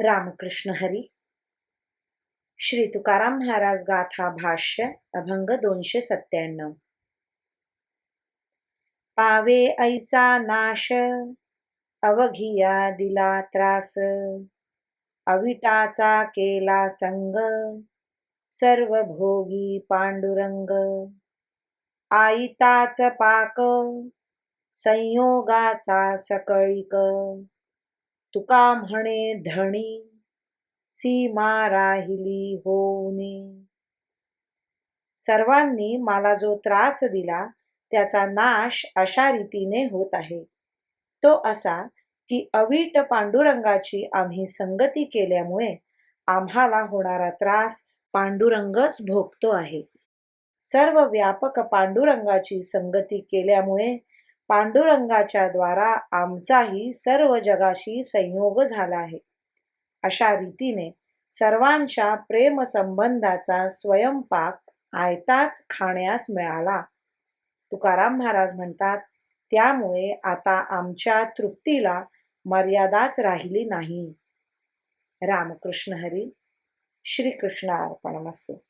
रामकृष्ण हरी। श्री तुकाराम महाराज गाथा भाष्य अभंग दोनशे सत्त्याण्णव। पावे ऐसा नाश अवघिया दिला त्रास। अविटाचा केला संग सर्व भोगी पांडुरंग। आईताच पाक संयोगाचा सकळीक। तुका म्हणे धणी सीमा राहिली होऊनी. सर्वांनी मला जो त्रास दिला त्याचा नाश अशा रीतीने होत आहे. तो असा की अवीट पांडुरंगाची आम्ही संगती केल्यामुळे आम्हाला होणारा त्रास पांडुरंगच भोगतो आहे. सर्व व्यापक पांडुरंगाची संगती केल्यामुळे पांडुरंगाच्या द्वारा आमचाही सर्व जगाशी संयोग झाला आहे. अशा रीतीने सर्वांच्या प्रेमसंबंधाचा स्वयंपाक आयताच खाण्यास मिळाला. तुकाराम महाराज म्हणतात त्यामुळे आता आमच्या तृप्तीला मर्यादाच राहिली नाही. रामकृष्ण हरी श्रीकृष्ण असतो